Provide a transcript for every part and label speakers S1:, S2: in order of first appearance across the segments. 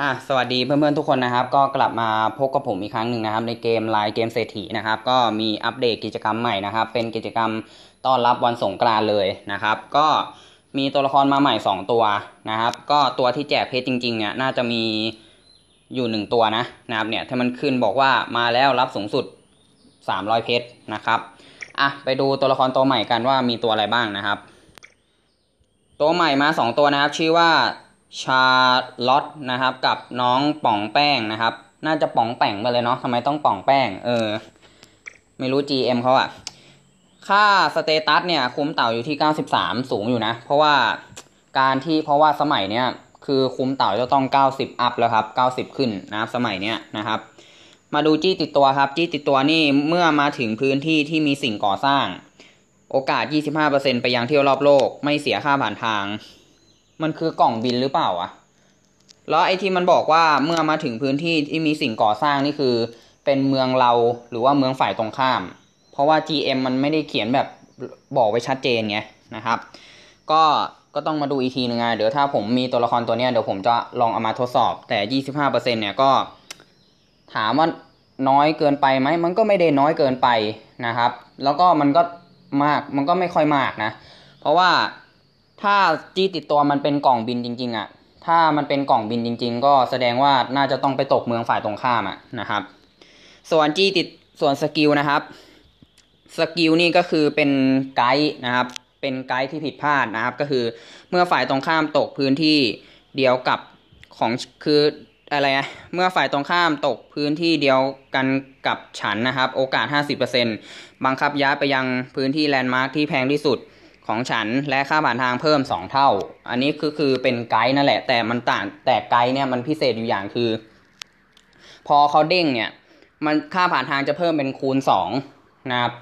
S1: อะสวัสดีเพื่อนๆทุกคนนะครับ ก็กลับมาพบกับผมอีกครั้งหนึ่งนะครับ ในเกมไลน์เกมเศรษฐีนะครับ ก็มีอัปเดตกิจกรรมใหม่นะครับ เป็นกิจกรรมต้อนรับวันสงกรานเลยนะครับ ก็มีตัวละครมาใหม่ 2 ตัวนะครับ ก็ตัวที่แจกเพชรจริงๆเนี่ยน่าจะมีอยู่หนึ่งตัวนะนะครับเนี่ยถ้ามันขึ้นบอกว่ามาแล้วรับสูงสุด 300 เพชรนะครับอะไปดูตัวละครตัวใหม่กันว่ามีตัวอะไรบ้างนะครับ ตัวใหม่มา 2 ตัวนะครับ ชื่อว่า ชาลอตนะครับ กับน้องป่องแป้งนะครับ น่าจะป่องแป้งไปเลยเนาะทำไมต้องป่องแป้ง เออ ไม่รู้ GM เขาอะค่าสเตตัสเนี่ย คุ้มเต่าอยู่ที่ 93 สูงอยู่นะ เพราะว่าการที่เพราะว่าสมัยเนี้ยคือคุ้มเต่าจะต้อง 90 อัพแล้วครับ 90 ขึ้นนะครับสมัยเนี้ยนะครับ มาดูจี้ติดตัวครับ จี้ติดตัวนี่เมื่อมาถึงพื้นที่ที่มีสิ่งก่อสร้าง โอกาส 25%ไปยังเที่ยวรอบโลก ไม่เสียค่าผ่านทาง มันคือกล่องบินหรือเปล่าอะแล้วไอ้ที่มันบอกว่าเมื่อมาถึงพื้นที่ที่มีสิ่งก่อสร้างนี่คือ เป็นเมืองเราหรือว่าเมืองฝ่ายตรงข้าม เพราะว่า GM มันไม่ได้เขียนแบบบอกไว้ชัดเจนไงนะครับ ก็ก็ต้องมาดูอีกทีนึงไงเดี๋ยวถ้าผมมีตัวละครตัวเนี้ยเดี๋ยวผมจะลองเอามาทดสอบ แต่ 25%เนี่ยก็ ถามว่าน้อยเกินไปไหมมันก็ไม่ได้น้อยเกินไปนะครับ แล้วก็มันก็มากมันก็ไม่ค่อยมากนะ เพราะว่า ถ้าจี้ติดตัวมันเป็นกล่องบินจริง ๆอะ่ะ ถ้ามันเป็นกล่องบินจริง ๆ ก็แสดงว่าน่าจะต้องไปตกเมืองฝ่ายตรงข้ามอะนะครับ ส่วนจี้ติดส่วนสกิลนะครับ สกิลนี่ก็คือเป็นไกด์นะครับ เป็นไกด์ที่ผิดพลาดนะครับ ก็คือเมื่อฝ่ายตรงข้ามตกพื้นที่เดียวกับของคืออะไรอะเมื่อฝ่ายตรงข้ามตกพื้นที่เดียวกันกับฉันนะครับ โอกาส 50%บังคับย้ายไปยังพื้นที่แลนด์มาร์คที่แพงที่สุด ของฉันและค่าผ่านทางเพิ่ม 2 เท่า อันนี้คือคือเป็นไกด์นั่นแหละ แต่มันต่างแต่ไกด์เนี่ยมันพิเศษอยู่อย่างคือ พอเขาเด้งเนี่ย มันค่าผ่านทางจะเพิ่มเป็นคูณ2นะครับ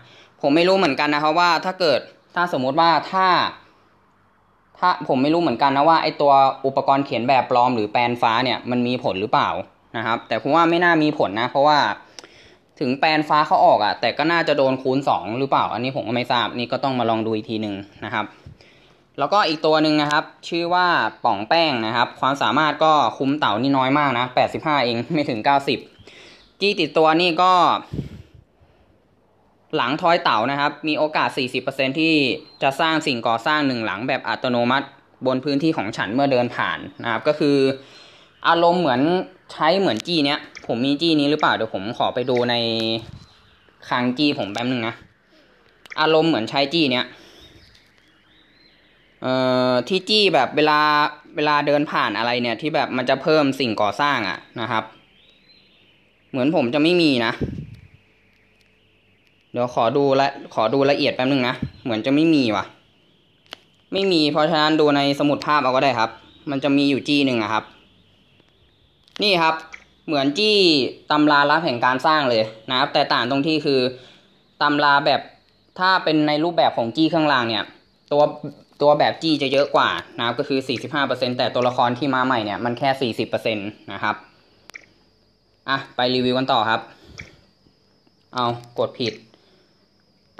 S1: ผมไม่รู้เหมือนกันนะครับว่าถ้าเกิดถ้าสมมุติว่าถ้า ถ้าผมไม่รู้เหมือนกันนะว่าไอตัวอุปกรณ์เขียนแบบปลอมหรือแปลนฟ้าเนี่ยมันมีผลหรือเปล่านะครับ แต่ผมว่าไม่น่ามีผลนะ เพราะว่า ถึงแปลนฟ้าเขาออกอะ่ะ แต่ก็น่าจะโดนคูณ 2 หรือเปล่า อันนี้ผมก็ไม่ทราบนี่ก็ต้องมาลองดูอีกทีหนึ่งนะครับ แล้วก็อีกตัวหนึ่งนะครับ ชื่อว่าป่องแป้งนะครับ ความสามารถก็คุ้มเต่านี่น้อยมากนะ 85 เองไม่ถึง 90 จี้ติดตัวนี่ก็ หลังทอยเต่านะครับ มีโอกาส 40%ที่จะสร้างสิ่งก่อสร้างหนึ่งหลังแบบอัตโนมัติบนพื้นที่ของฉันเมื่อเดินผ่านนะครับก็คือ อารมณ์เหมือนใช้เหมือนจี้เนี้ย ผมมีจี้นี้หรือเปล่าเดี๋ยวผมขอไปดูในคางจี้ผมแป๊บนึงนะอารมณ์เหมือนใช้จี้เนี้ยเอ่อที่จี้แบบเวลาเวลาเดินผ่านอะไรเนี่ย ที่แบบมันจะเพิ่มสิ่งก่อสร้างอะนะครับ เหมือนผมจะไม่มีนะ เดี๋ยวขอดูละขอดูละเอียดแป๊บนึงนะเหมือนจะไม่มีว่ะ ไม่มีเพราะฉะนั้นดูในสมุดภาพเอาก็ได้ครับ มันจะมีอยู่จี้หนึ่งอะครับ นี่ครับเหมือนจี้ตำราลับแห่งการสร้างเลยนะครับ แต่ต่างตรงที่คือตำราแบบถ้าเป็นในรูปแบบของจี้ข้างล่างเนี่ย ตัวตัวแบบจี้จะเยอะกว่านะครับก็คือ 45%แต่ตัวละครที่มาใหม่เนี่ยมันแค่ 40%นะครับอะไปรีวิวกันต่อครับ เอากดผิด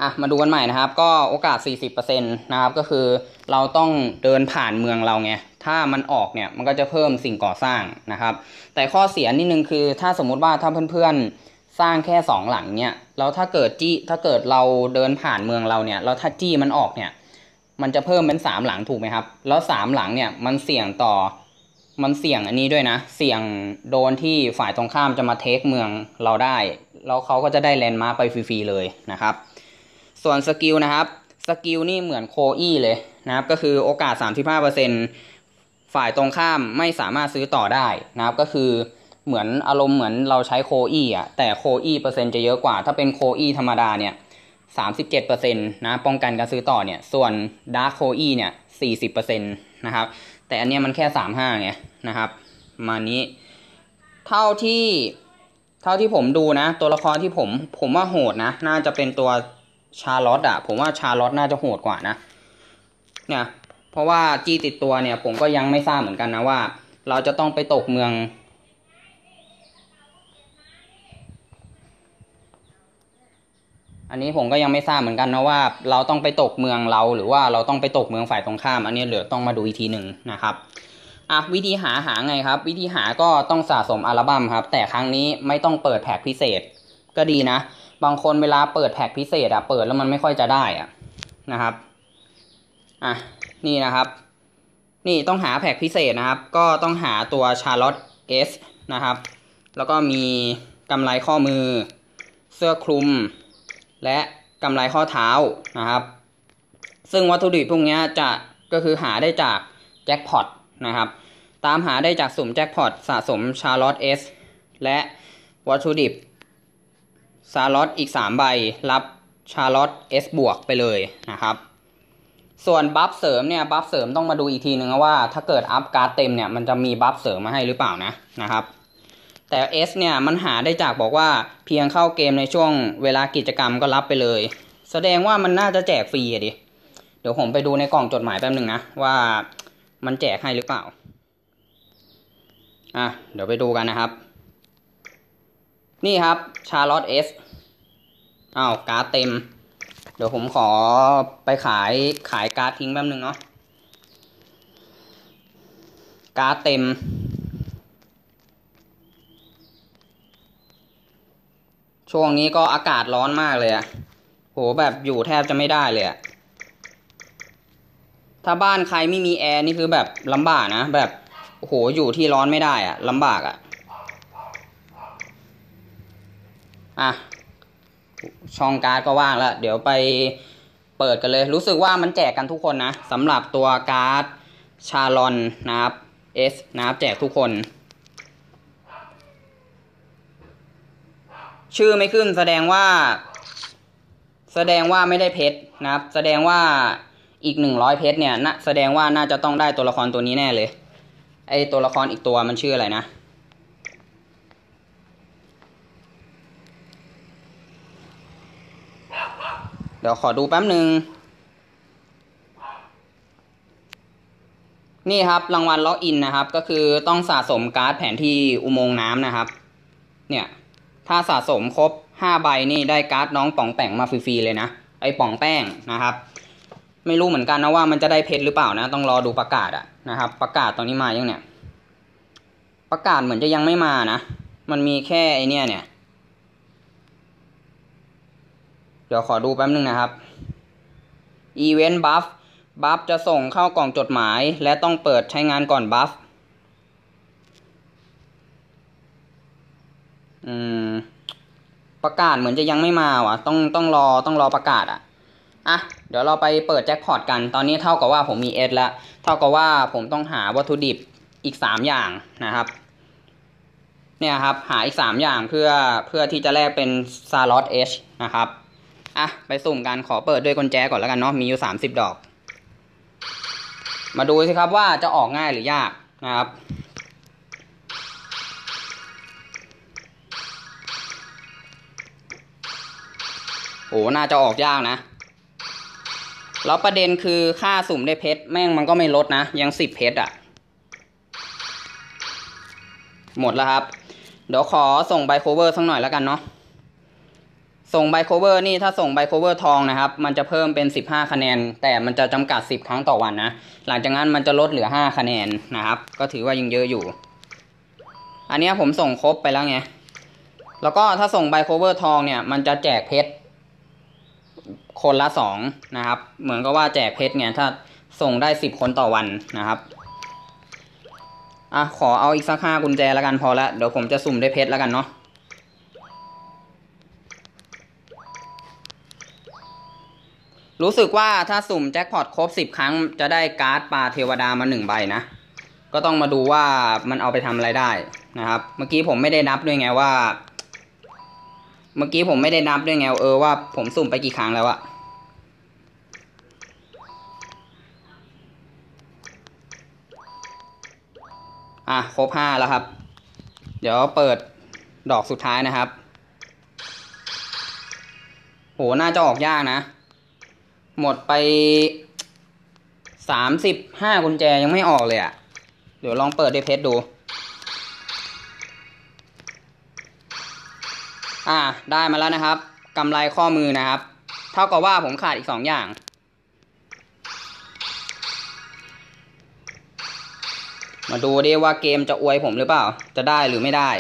S1: อะมาดูกันใหม่นะครับ ก็โอกาส 40%นะครับก็คือเราต้องเดินผ่านเมืองเราไงถ้ามันออกเนี่ยมันก็จะเพิ่มสิ่งก่อสร้างนะครับ แต่ข้อเสียนิดนึงคือถ้าสมมุติว่าถ้าเพื่อนๆสร้างแค่สองหลังเนี่ยแล้วถ้าเกิดจี้ถ้าเกิดเราเดินผ่านเมืองเราเนี่ยแล้วถ้าจี้มันออกเนี่ยมันจะเพิ่มเป็นสามหลังถูกไหมครับ แล้วสามหลังเนี่ยมันเสี่ยงต่อมันเสี่ยงอันนี้ด้วยนะ เสี่ยงโดนที่ฝ่ายตรงข้ามจะมาเทคเมืองเราได้แล้วเขาก็จะได้แลนด์มาร์คไปฟรีๆเลยนะครับ ส่วนสกิลนะครับสกิลนี่เหมือนโคอี้เลยนะครับ ก็คือโอกาส 35%ฝ่ายตรงข้ามไม่สามารถซื้อต่อได้นะครับ ก็คือเหมือนอารมณ์เหมือนเราใช้โคอี้อะแต่โคอี้เปอร์เซ็นต์จะเยอะกว่า ถ้าเป็นโคอี้ธรรมดาเนี่ย37%นะป้องกันการซื้อต่อเนี่ย ส่วนดาร์คโคอี้เนี่ย40%นะครับ แต่อันเนี้ยมันแค่35ไงนะครับ มานี้ เท่าที่เท่าที่ผมดูนะ ตัวละครที่ผมผมว่าโหดนะ น่าจะเป็นตัว ชาร์ลอตอะผมว่าชาร์ลอตน่าจะโหดกว่านะ เนี่ยเพราะว่าจี้ติดตัวเนี่ย ผมก็ยังไม่ทราบเหมือนกันนะว่า เราจะต้องไปตกเมือง อันนี้ผมก็ยังไม่ทราบเหมือนกันนะว่า เราต้องไปตกเมืองเราหรือว่าเราต้องไปตกเมืองฝ่ายตรงข้าม อันนี้เหลือต้องมาดูอีกทีหนึ่งนะครับอะวิธีหาหาไงครับ วิธีหาก็ต้องสะสมอัลบั้มครับ แต่ครั้งนี้ไม่ต้องเปิดแพ็กพิเศษ ก็ดีนะ บางคนเวลาเปิดแพ็กพิเศษอะเปิดแล้วมันไม่ค่อยจะได้อะนะครับอะนี่นะครับ นี่ต้องหาแพ็กพิเศษนะครับ ก็ต้องหาตัวชาร์ลอตเอสนะครับ แล้วก็มีกำไลข้อมือ เสื้อคลุม และกำไลข้อเท้านะครับ ซึ่งวัตถุดิบพวกนี้จะก็คือหาได้จากแจ็คพอตนะครับ ตามหาได้จากสุ่มแจ็คพอตสะสมชาร์ลอตเอสและวัตถุดิบ ชาร์ลอตอีก 3 ใบ รับชาร์ลอตเอสบวกไปเลยนะครับ ส่วนบัฟเสริมเนี่ยบัฟเสริมต้องมาดูอีกทีนึงว่าถ้าเกิดอัพการ์ดเต็มเนี่ยมันจะมีบัฟเสริมมาให้หรือเปล่านะนะครับแต่ S เนี่ยมันหาได้จากบอกว่าเพียงเข้าเกมในช่วงเวลากิจกรรมก็รับไปเลย แสดงว่ามันน่าจะแจกฟรีอะดิ เดี๋ยวผมไปดูในกล่องจดหมายแป๊บหนึ่งนะ ว่ามันแจกให้หรือเปล่า อะ เดี๋ยวไปดูกันนะครับ นี่ครับชาร์ลอตเอสอ้าวการ์ดเต็ม เดี๋ยวผมขอไปขายขายการ์ดทิ้งแป๊บนึงเนาะการ์ดเต็ม ช่วงนี้ก็อากาศร้อนมากเลยอะโหแบบอยู่แทบจะไม่ได้เลยอะถ้าบ้านใครไม่มีแอร์นี่คือแบบลำบากนะ แบบโหอยู่ที่ร้อนไม่ได้อะลำบากอะ อะช่องการ์ดก็ว่างแล้ว เดี๋ยวไปเปิดกันเลย รู้สึกว่ามันแจกกันทุกคนนะสำหรับตัวการ์ดชาลอนนะครับ S นะครับแจกทุกคน ชื่อไม่ขึ้นแสดงว่า แสดงว่าไม่ได้เพชรนะครับ แสดงว่าอีกหนึ่งร้อยเพชรเนี่ยนะแสดงว่าน่าจะต้องได้ตัวละครตัวนี้แน่เลย ไอตัวละครอีกตัวมันชื่ออะไรนะ ดี๋ยวขอดูแป๊บหนึ่งนี่ครับรางวัลล็อกอินนะครับ ก็คือต้องสะสมการ์ดแผนที่อุโมงค์น้ำนะครับ เนี่ยถ้าสะสมครบห้าใบนี่ได้การ์ดน้องป่องแป้งมาฟรีๆเลยนะไอป่องแป้งนะครับ ไม่รู้เหมือนกันนะว่ามันจะได้เพชรหรือเปล่านะ ต้องรอดูประกาศอะนะครับ ประกาศตอนนี้มายังเนี่ย ประกาศเหมือนจะยังไม่มานะ มันมีแค่ไอเนี่ยเนี่ย เดี๋ยวขอดูแป๊บนึงนะครับ Event Buff บัฟจะส่งเข้ากล่องจดหมาย และต้องเปิดใช้งานก่อนบัฟอืมประกาศเหมือนจะยังไม่มาว่ะ ต้องต้องรอต้องรอประกาศอะ อะ เดี๋ยวเราไปเปิดแจ็คพอตกัน ตอนนี้เท่ากับว่าผมมีเอสแล้ว เท่ากับว่าผมต้องหาวัตถุดิบอีกสามอย่างนะครับ เนี่ยครับ หาอีกสามอย่างเพื่อเพื่อที่จะแลกเป็นซาร์ลอตเอชนะครับ อะ ไปสุ่มกันขอเปิดด้วยกุญแจก่อนแล้วกันเนาะมีอยู่สามสิบดอก มาดูสิครับว่าจะออกง่ายหรือยากนะครับ โอ้น่าจะออกยากนะแล้วประเด็นคือค่าสุ่มได้เพชรแม่งมันก็ไม่ลดนะ ยังสิบเพชรอะ หมดแล้วครับ เดี๋ยวขอส่งใบโคเวอร์สักหน่อยแล้วกันเนาะ ส่งใบโคเวอร์นี่ถ้าส่งใบโคเวอร์ทองนะครับ มันจะเพิ่มเป็นสิบห้าคะแนน แต่มันจะจำกัดสิบครั้งต่อวันนะ หลังจากนั้นมันจะลดเหลือห้าคะแนนนะครับ ก็ถือว่ายังเยอะอยู่ อันนี้ผมส่งครบไปแล้วไง แล้วก็ถ้าส่งใบโคเวอร์ทองเนี่ย มันจะแจกเพชรคนละสองนะครับ เหมือนกับว่าแจกเพชรไงถ้าส่งได้สิบคนต่อวันนะครับอะขอเอาอีกสักห้ากุญแจแล้วกันพอละเดี๋ยวผมจะสุ่มได้เพชรแล้วกันเนาะ รู้สึกว่าถ้าสุ่มแจ็คพอตครบสิบครั้ง จะได้การ์ดปลาเทวดามาหนึ่งใบนะ ก็ต้องมาดูว่ามันเอาไปทำอะไรได้นะครับ เมื่อกี้ผมไม่ได้นับด้วยไงว่า เมื่อกี้ผมไม่ได้นับด้วยไงเออว่าผมสุ่มไปกี่ครั้งแล้วอะอะครบห้าแล้วครับ เดี๋ยวเปิดดอกสุดท้ายนะครับ โห น่าจะออกยากนะ หมดไปสามสิบห้ากุญแจยังไม่ออกเลยอะ่ะ เดี๋ยวลองเปิดด้วยเพชดู อ่า ได้มาแล้วนะครับกำไรข้อมือนะครับ เท่ากับว่าผมขาดอีกสองอย่าง มาดูดิว่าเกมจะอวยผมหรือเปล่า จะได้หรือไม่ได้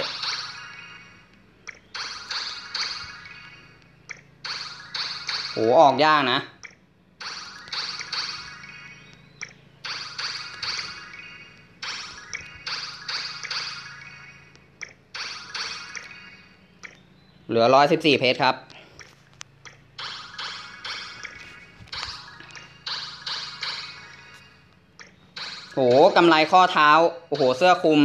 S1: โหออกยากนะ เหลือร้อยสิบสี่เพชรครับ โหกำไรข้อเท้า โอ้โห เสื้อคลุม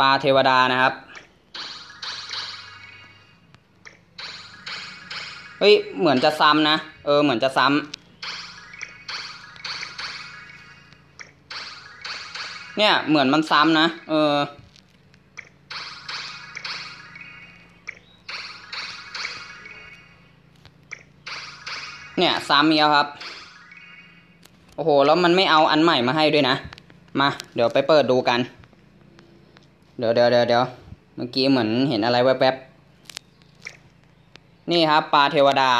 S1: ปลาเทวดานะครับ เฮ้ย เหมือนจะซ้ำนะ เออ เหมือนจะซ้ำ เนี่ย เหมือนมันซ้ำนะ เออ เนี่ยซ้ำเมียครับ โอ้โห แล้วมันไม่เอาอันใหม่มาให้ด้วยนะ มา เดี๋ยวไปเปิดดูกัน เดี๋ยวเดี๋ยวเดี๋ยวเดี๋ยวเมื่อกี้เหมือนเห็นอะไรแวบๆ นี่ครับปลาเทวดา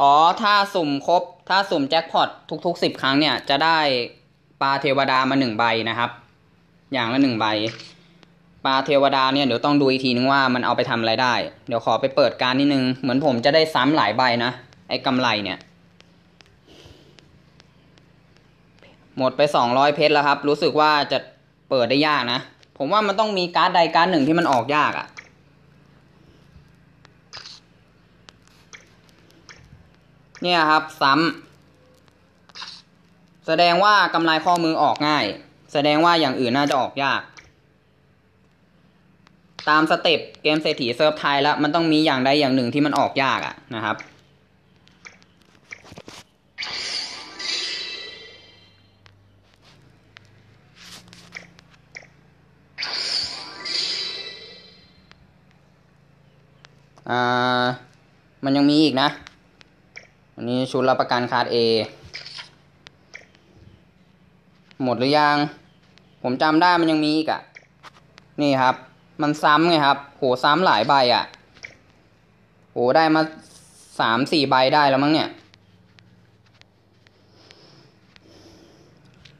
S1: อ๋อ ถ้าสุ่มครบ ถ้าสุ่มแจ็คพอตทุกๆสิบครั้งเนี่ย จะได้ปลาเทวดามาหนึ่งใบนะครับ อย่างละหนึ่งใบ ปลาเทวดาเนี่ยเดี๋ยวต้องดูอีกทีนึงว่ามันเอาไปทำอะไรได้ เดี๋ยวขอไปเปิดการนิดนึง เหมือนผมจะได้ซ้ำหลายใบนะ ไอ้กำไรเนี่ย หมดไปสองร้อยเพชรแล้วครับ รู้สึกว่าจะเปิดได้ยากนะ ผมว่ามันต้องมีการ์ดใดการ์ดหนึ่งที่มันออกยากอะ่ะเนี่ยครับ ซ้ำแสดงว่ากำไรข้อมือออกง่าย แสดงว่าอย่างอื่นน่าจะออกยาก ตามสเต็ปเกมเศรษฐีเซิร์ฟไทยแล้วมันต้องมีอย่างใดอย่างหนึ่งที่มันออกยากอะนะครับ อ่า มันยังมีอีกนะ อันนี้ชุดรับประกันคาร์ด A หมดหรือยัง ผมจำได้มันยังมีอีกอะ่ะนี่ครับ มันซ้ำไงครับ โหซ้ำหลายใบอะ่ะ โหได้มาสามสี่ใบได้แล้วมั้งเนี่ย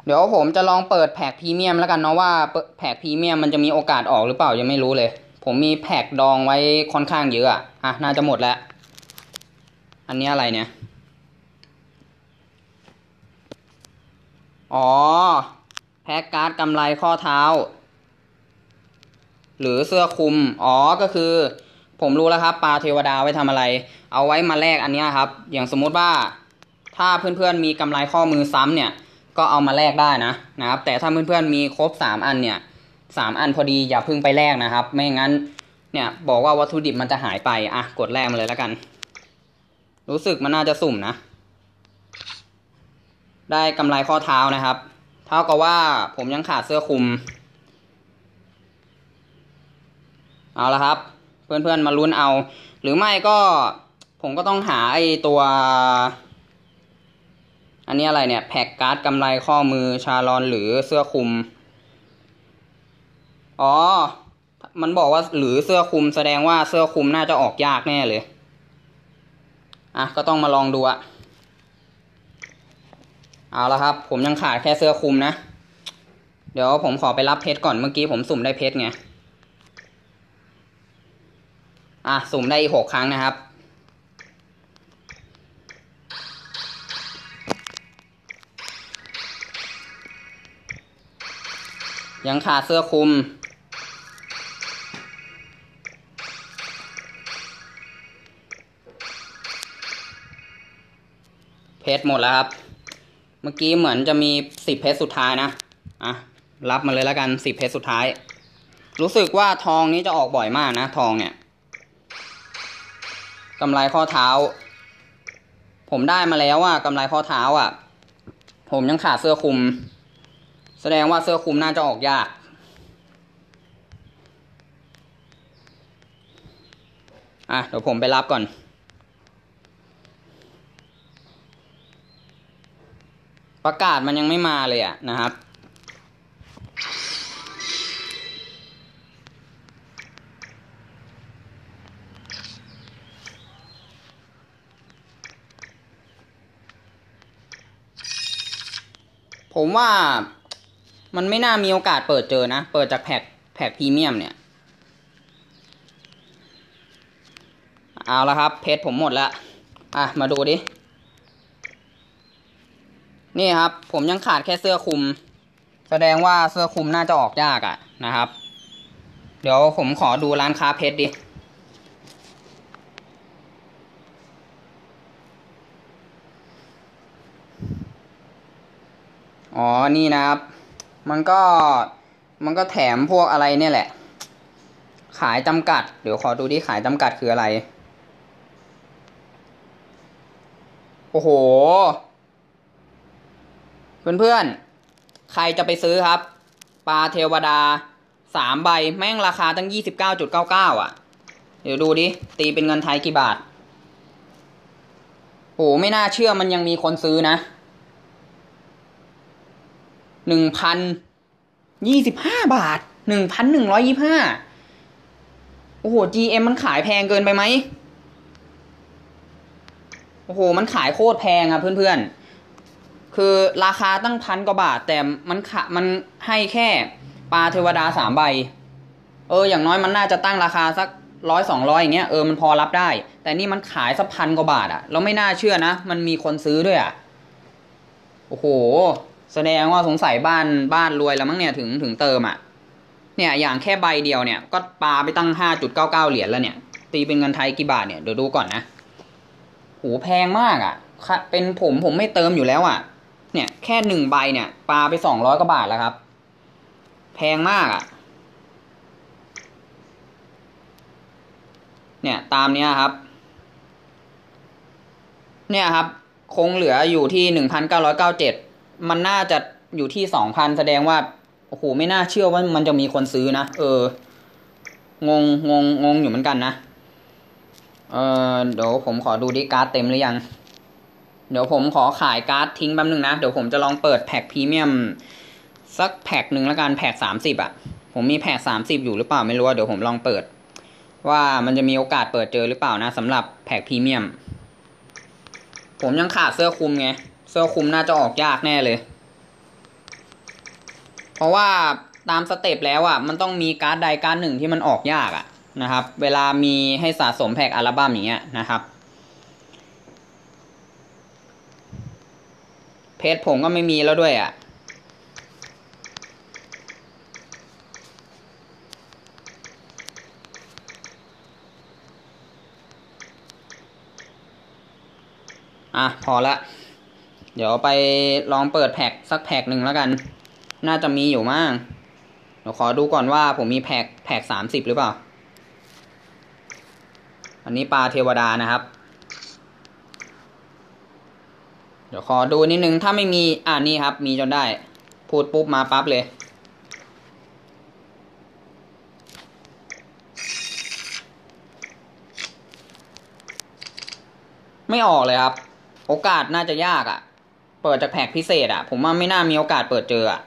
S1: เดี๋ยวผมจะลองเปิดแพ็กพรีเมียมแล้วกันเนาะว่าแพ็กพรีเมียมมันจะมีโอกาสออกหรือเปล่ายังไม่รู้เลย ผมมีแพ็กดองไว้ค่อนข้างเยอะอะอะน่าจะหมดแล้ว อันนี้อะไรเนี่ย อ๋อ แพ็กการ์ดกำไรข้อเท้า หรือเสื้อคลุม อ๋อ ก็คือ ผมรู้แล้วครับปลาเทวดาไว้ทำอะไร เอาไว้มาแลกอันนี้ครับ อย่างสมมุติว่า ถ้าเพื่อนๆมีกำไรข้อมือซ้ำเนี่ย ก็เอามาแลกได้นะนะครับ แต่ถ้าเพื่อนๆมีครบสามอันเนี่ยสามอันพอดีอย่าพิ่งไปแลกนะครับ ไม่งั้น เนี่ยบอกว่าวัตถุดิบมันจะหายไป อะ กดแลกมาเลยแล้วกัน รู้สึกมันน่าจะสุ่มนะ ได้กำไรข้อเท้านะครับ เท่ากับว่าผมยังขาดเสื้อคลุม เอาละครับ เพื่อนๆมาลุ้นเอา หรือไม่ก็ผมก็ต้องหาไอ้ตัว อันนี้อะไรเนี่ย แพ็กการ์ดกำไรข้อมือชาลอนหรือเสื้อคลุม อ๋อ มันบอกว่าหรือเสื้อคลุมแสดงว่าเสื้อคลุมน่าจะออกยากแน่เลย อะ ก็ต้องมาลองดูอะเอาละครับ ผมยังขาดแค่เสื้อคลุมนะ เดี๋ยวผมขอไปรับเพชรก่อนเมื่อกี้ผมสุ่มได้เพชรไง อะสุ่มได้อีกหกครั้งนะครับ ยังขาดเสื้อคลุม เพชรหมดแล้วครับ เมื่อกี้เหมือนจะมีสิบเพชรสุดท้ายนะ อะ รับมาเลยแล้วกันสิบเพชรสุดท้าย รู้สึกว่าทองนี้จะออกบ่อยมากนะ ทองเนี่ย กำไรข้อเท้า ผมได้มาแล้วอะกำไรข้อเท้าอะ ผมยังขาดเสื้อคลุม แสดงว่าเสื้อคลุมน่าจะออกยาก อะเดี๋ยวผมไปรับก่อนประกาศมันยังไม่มาเลยอะนะครับ ผมว่ามันไม่น่ามีโอกาสเปิดเจอนะ เปิดจากแพ็กแพ็กพรีเมียมเนี่ย เอาละครับ เพชรผมหมดแล้ว อะ มาดูดิ นี่ครับ ผมยังขาดแค่เสื้อคลุม แสดงว่าเสื้อคลุมน่าจะออกยากอะ่ะนะครับ เดี๋ยวผมขอดูร้านค้าเพชรดิ อ๋อ นี่นะครับ มันก็ มันก็แถมพวกอะไรเนี่ยแหละ ขายจำกัด เดี๋ยวขอดูที่ขายจำกัดคืออะไร โอ้โห เพื่อนๆ ใครจะไปซื้อครับ ปลาเทวดาสามใบ แม่งราคาตั้งยี่สิบเก้าจุดเก้าเก้าอะ เดี๋ยวดูดิ ตีเป็นเงินไทยกี่บาท โอ้ไม่น่าเชื่อมันยังมีคนซื้อนะ หนึ่งพันยี่สิบห้าบาทหนึ่งพันหนึ่งร้อยยี่ห้าโอ้โห GM มันขายแพงเกินไปไหมโอ้โห มันขายโคตรแพงอะเพื่อนๆ คือราคาตั้งพันกว่าบาท แต่มันขะมันให้แค่ปลาเทวดาสามใบ เออ อย่างน้อยมันน่าจะตั้งราคาสักร้อยสองร้อยอย่างเงี้ย เออ มันพอรับได้ แต่นี่มันขายสักพันกว่าบาทอะเราไม่น่าเชื่อนะ มันมีคนซื้อด้วยอะโอ้โห แสดงว่าสงสัยบ้านบ้านรวยแล้วมั้งเนี่ยถึงถึงเติมอะเนี่ยอย่างแค่ใบเดียวเนี่ย ก็ปลาไปตั้งห้าจุดเก้าเก้าเหรียญแล้วเนี่ย ตีเป็นเงินไทยกี่บาทเนี่ยเดี๋ยวดูก่อนนะโหแพงมากอะ่ะเป็นผมผมไม่เติมอยู่แล้วอะ่ะ เนี่ยแค่หนึ่งใบเนี่ยปลาไปสองร้อยกว่าบาทแล้วครับ แพงมากอะ่ะ เนี่ยตามเนี้ยครับ เนี่ยครับ คงเหลืออยู่ที่หนึ่งพันเก้าร้อยเก้าเจ็ด มันน่าจะอยู่ที่สองพันแสดงว่าโอ้โหไม่น่าเชื่อว่ามันจะมีคนซื้อนะเออ งงงงงงอยู่เหมือนกันนะเออเดี๋ยวผมขอดูดิการ์ดเต็มหรือยัง เดี๋ยวผมขอขายการ์ดทิ้งแป๊บนึงนะ เดี๋ยวผมจะลองเปิดแพ็คพรีเมียมสักแพ็คหนึ่งแล้วกันแพ็คสามสิบอะ ผมมีแพ็คสามสิบอยู่หรือเปล่าไม่รู้เดี๋ยวผมลองเปิด ว่ามันจะมีโอกาสเปิดเจอหรือเปล่านะสำหรับแพ็คพรีเมียม ผมยังขาดเสื้อคลุมไง เสื้อคุมน่าจะออกยากแน่เลย เพราะว่าตามสเต็ปแล้วอะ มันต้องมีการ์ดใดการ์ดหนึ่งที่มันออกยากอะนะครับ เวลามีให้สะสมแพ็กอัลบั้มอย่างเงี้ยนะครับ เพจผมก็ไม่มีแล้วด้วยอะอะ พอละ เดี๋ยวไปลองเปิดแพ็กสักแพ็กหนึ่งแล้วกัน น่าจะมีอยู่มั้งเดี๋ยวขอดูก่อนว่าผมมีแพ็กแพ็กสามสิบหรือเปล่า อันนี้ปลาเทวดานะครับ เดี๋ยวขอดูนิดนึง ถ้าไม่มี อ่านี่ครับ มีจนได้ พูดปุ๊บมาปั๊บเลย ไม่ออกเลยครับ โอกาสน่าจะยากอะ่ะ เปิดจากแพ็กพิเศษอะ่ะผมว่าไม่น่ามีโอกาสเปิดเจออะ่ะ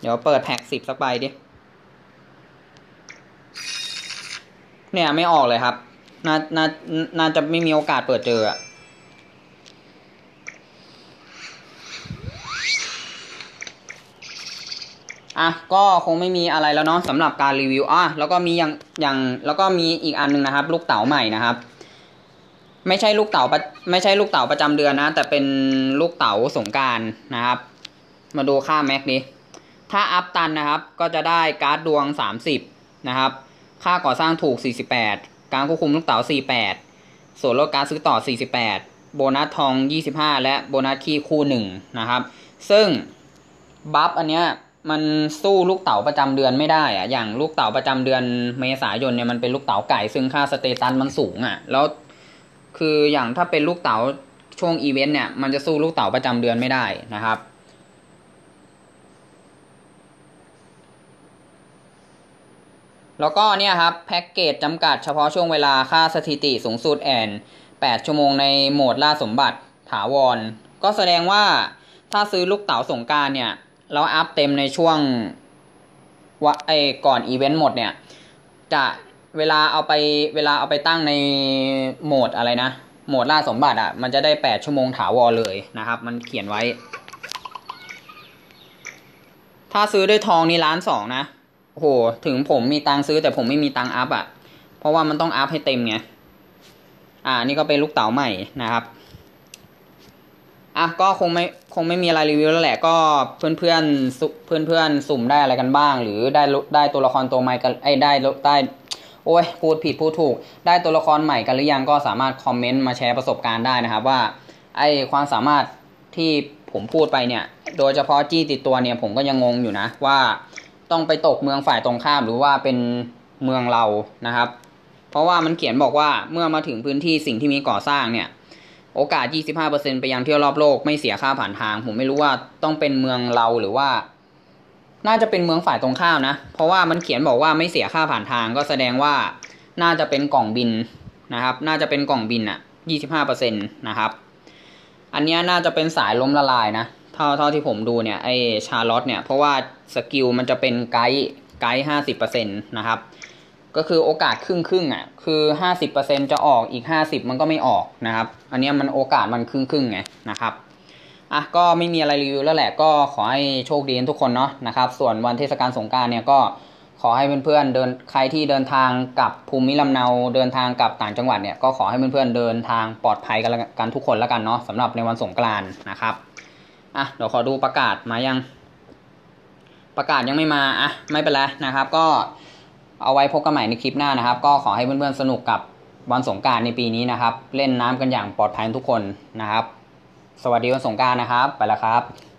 S1: เดี๋ยวเปิดแพ็กสิบสักใบดิ เนี่ยไม่ออกเลยครับ น่า น่า น่าจะไม่มีโอกาสเปิดเจออะอะก็คงไม่มีอะไรแล้วเนาะสำหรับการรีวิวอะแล้วก็มีอย่างอย่างแล้วก็มีอีกอันนึงนะครับ ลูกเต๋าใหม่นะครับ ไม่ใช่ลูกเต๋าไม่ใช่ลูกเต๋าประจำเดือนนะ แต่เป็นลูกเต๋าสงการนะครับ มาดูค่าแม็กนี้ ถ้าอัพตันนะครับก็จะได้การ์ดดวง 30 นะครับ ค่าก่อสร้างถูก 48 การควบคุมลูกเต๋า48 ส่วนลดการซื้อต่อ 48 โบนัสทอง 25 และโบนัสคีย์คู่1นะครับ ซึ่งบัฟอันเนี้ยมันสู้ลูกเต๋าประจำเดือนไม่ได้อะอย่างลูกเต๋าประจำเดือนเมษายนเนี่ยมันเป็นลูกเต๋าไก่ซึ่งค่าสเตตัสมันสูงอะแล้ว คืออย่างถ้าเป็นลูกเต๋าช่วงอีเวนต์เนี่ย มันจะสู้ลูกเต๋าประจำเดือนไม่ได้นะครับ แล้วก็เนี่ยครับแพ็กเกจจำกัดเฉพาะช่วงเวลาค่าสถิติสูงสุดแอน8 ชั่วโมงในโหมดล่าสมบัติถาวร ก็แสดงว่าถ้าซื้อลูกเต๋าสงการเนี่ยแล้วอัพเต็มในช่วงว่าไอ้ก่อนอีเวนต์หมดเนี่ย จะ เวลาเอาไปเวลาเอาไปตั้งในโหมดอะไรนะ โหมดล่าสมบัติอะ่ะ มันจะได้แปดชั่วโมงถาวรเลยนะครับ มันเขียนไว้ ถ้าซื้อด้วยทองนี่ล้านสองนะโอ้โหถึงผมมีตังซื้อแต่ผมไม่มีตังอัพอะ เพราะว่ามันต้องอัพให้เต็มไง อ่า นี่ก็เป็นลูกเต๋าใหม่นะครับ อะ ก็คงไม่คงไม่มีอะไรรีวิวแล้วแหละ ก็เพื่อนเพื่อนเพื่อนเพื่อนสุ่มได้อะไรกันบ้าง หรือได้ได้ตัวละครตัวใหม่กันไอ้ได้ได้ โอ้ยพูดผิดพูดถูก ได้ตัวละครใหม่กันหรือยังก็สามารถคอมเมนต์มาแชร์ประสบการณ์ได้นะครับว่าไอความสามารถที่ผมพูดไปเนี่ย โดยเฉพาะจี้ติดตัวเนี่ยผมก็ยังงงอยู่นะว่าต้องไปตกเมืองฝ่ายตรงข้ามหรือว่าเป็นเมืองเรานะครับ เพราะว่ามันเขียนบอกว่าเมื่อมาถึงพื้นที่สิ่งที่มีก่อสร้างเนี่ย โอกาส 25%ไปยังเที่ยวรอบโลกไม่เสียค่าผ่านทาง ผมไม่รู้ว่าต้องเป็นเมืองเราหรือว่า น่าจะเป็นเมืองฝ่ายตรงข้ามนะ เพราะว่ามันเขียนบอกว่าไม่เสียค่าผ่านทางก็แสดงว่าน่าจะเป็นกล่องบินนะครับ น่าจะเป็นกล่องบินอะ25%นะครับ อันนี้น่าจะเป็นสายล้มละลายนะ เท่าเท่าที่ผมดูเนี่ยไอชาร์ลอตเนี่ย เพราะว่าสกิลมันจะเป็นไกด์ไกด์ห้าสิบเปอร์เซ็นต์นะครับ ก็คือโอกาสครึ่งครึ่งอะ คือห้าสิบเปอร์เซ็นจะออกอีกห้าสิบมันก็ไม่ออกนะครับ อันนี้มันโอกาสมันครึ่งครึ่งไงนะครับ อะก็ไม่มีอะไรรีวิวแล้วแหละก็ขอให้โชคดีทุกคนเนาะนะครับ ส่วนวันเทศกาลสงการเนี่ยก็ขอให้เพื่อนๆเดินใครที่เดินทางกลับภูมิลำเนาเดินทางกลับต่างจังหวัดเนี่ยก็ขอให้เพื่อนๆเดินทางปลอดภัยกันกันทุกคนแล้วกันเนาะสำหรับในวันสงกรานต์นะครับอะเดี๋ยวขอดูประกาศมายัง ประกาศยังไม่มาอะไม่เป็นไรนะครับ ก็เอาไว้พบกันใหม่ในคลิปหน้านะครับ ก็ขอให้เพื่อนๆสนุกกับวันสงการในปีนี้นะครับ เล่นน้ำกันอย่างปลอดภัยทุกคนนะครับ สวัสดีวันสงการนะครับ ไปแล้วครับ